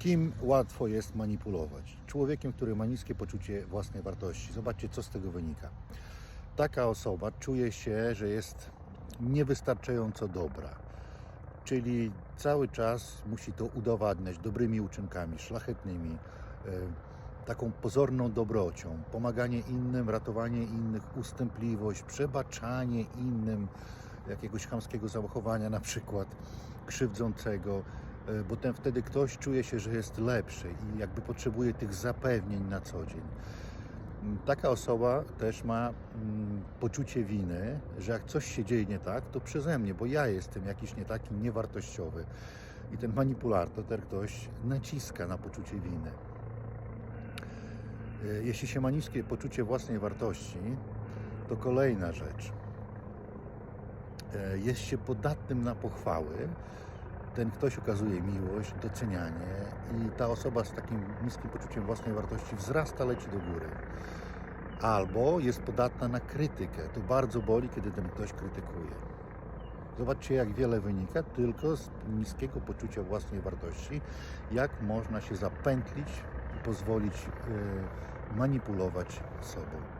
Kim łatwo jest manipulować? Człowiekiem, który ma niskie poczucie własnej wartości. Zobaczcie, co z tego wynika. Taka osoba czuje się, że jest niewystarczająco dobra. Czyli cały czas musi to udowadniać dobrymi uczynkami, szlachetnymi, e, taką pozorną dobrocią, pomaganie innym, ratowanie innych, ustępliwość, przebaczanie innym jakiegoś chamskiego zachowania, na przykład krzywdzącego, bo ten wtedy ktoś czuje się, że jest lepszy i jakby potrzebuje tych zapewnień na co dzień. Mm, Taka osoba też ma mm, poczucie winy, że jak coś się dzieje nie tak, to przeze mnie, bo ja jestem jakiś nie taki niewartościowy. I ten manipulator, ten ktoś naciska na poczucie winy. E, Jeśli się ma niskie poczucie własnej wartości, to kolejna rzecz. E, Jest się podatnym na pochwały. Ten ktoś okazuje miłość, docenianie i ta osoba z takim niskim poczuciem własnej wartości wzrasta, leci do góry. Albo jest podatna na krytykę. To bardzo boli, kiedy ten ktoś krytykuje. Zobaczcie, jak wiele wynika tylko z niskiego poczucia własnej wartości, jak można się zapętlić i pozwolić e, manipulować sobą.